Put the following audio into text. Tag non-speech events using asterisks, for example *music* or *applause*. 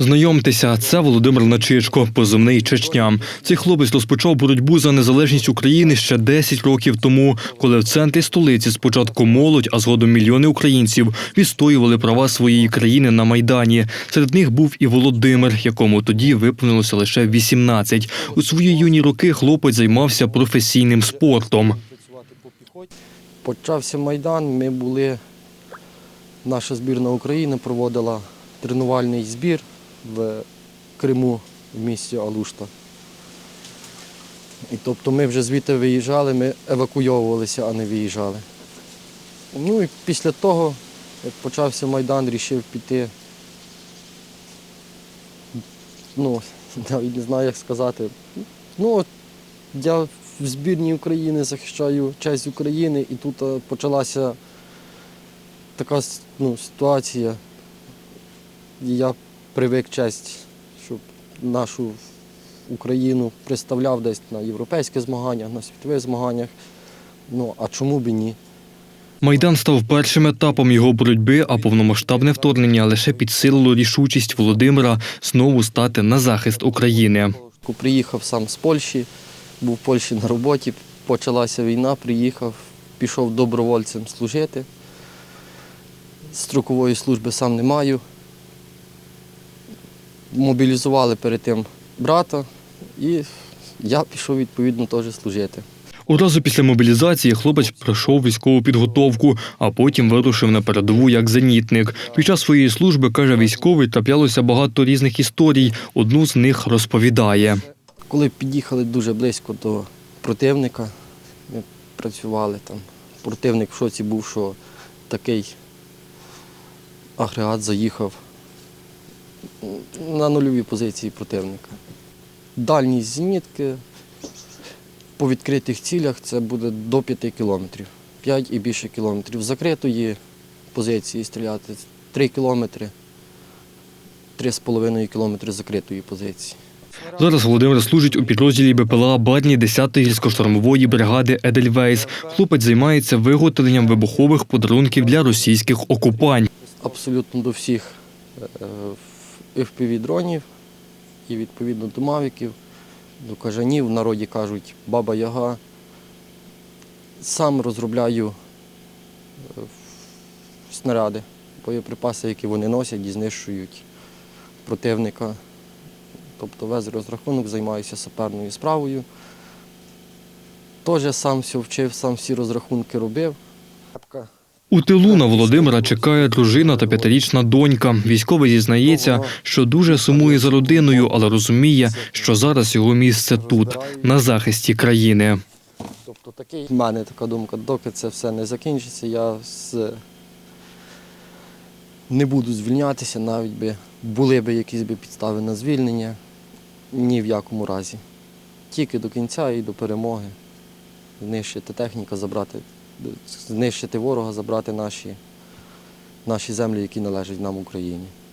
Знайомтеся, це Володимир Начичко, позивний Чечня. Цей хлопець розпочав боротьбу за незалежність України ще 10 років тому, коли в центрі столиці спочатку молодь, а згодом мільйони українців відстоювали права своєї країни на майдані. Серед них був і Володимир, якому тоді виповнилося лише 18. У свої юні роки хлопець займався професійним спортом. Почався Майдан, ми були, наша збірна України проводила тренувальний збір в Криму в місті Алушта. І тобто ми вже звідти виїжджали, ми евакуйовувалися, а не виїжджали. Ну і після того, як почався Майдан, вирішив піти. Ну, *laughs* навіть не знаю, як сказати. Ну, я в збірній України захищаю честь України, і тут е, почалася така ну, ситуація. Я привик честь, щоб нашу Україну представляв десь на європейських змаганнях, на світових змаганнях. Ну, а чому б і ні? Майдан став першим етапом його боротьби, а повномасштабне вторгнення лише підсилило рішучість Володимира знову стати на захист України. Приїхав сам з Польщі, був в Польщі на роботі, почалася війна, приїхав, пішов добровольцем служити. Строкової служби сам не маю. Мобілізували перед тим брата і я пішов відповідно теж служити. Одразу після мобілізації хлопець пройшов військову підготовку, а потім вирушив на передову як зенітник. Під час своєї служби, каже військовий, траплялося багато різних історій. Одну з них розповідає. Коли під'їхали дуже близько до противника, ми працювали там. Противник в шоці був, що такий агрегат заїхав на нульові позиції противника. Дальність зенітки по відкритих цілях це буде до 5 кілометрів, 5 і більше кілометрів. З закритої позиції стріляти 3 кілометри, 3,5 кілометри закритої позиції. Зараз Володимир служить у підрозділі БПЛА Бадні 10-ї гірсько-штурмової бригади Едельвейс. Хлопець займається виготовленням вибухових подарунків для російських окупань. абсолютно до всіх fpv дронів і відповідно до мавіків, до кажанів, в народі кажуть баба Яга. Сам розробляю е, снаряди, боєприпаси, які вони носять і знищують противника. Тобто весь розрахунок займаюся саперною справою. Теж сам все вчив, сам всі розрахунки робив. У тилу на Володимира чекає дружина та п'ятирічна донька. Військовий зізнається, що дуже сумує за родиною, але розуміє, що зараз його місце тут, на захисті країни. Тобто такий в мене така думка, доки це все не закінчиться, я з... не буду звільнятися, навіть би були б якісь би підстави на звільнення. Ні в якому разі. Тільки до кінця і до перемоги. Знищити техніку, забрати, знищити ворога, забрати наші, наші землі, які належать нам Україні.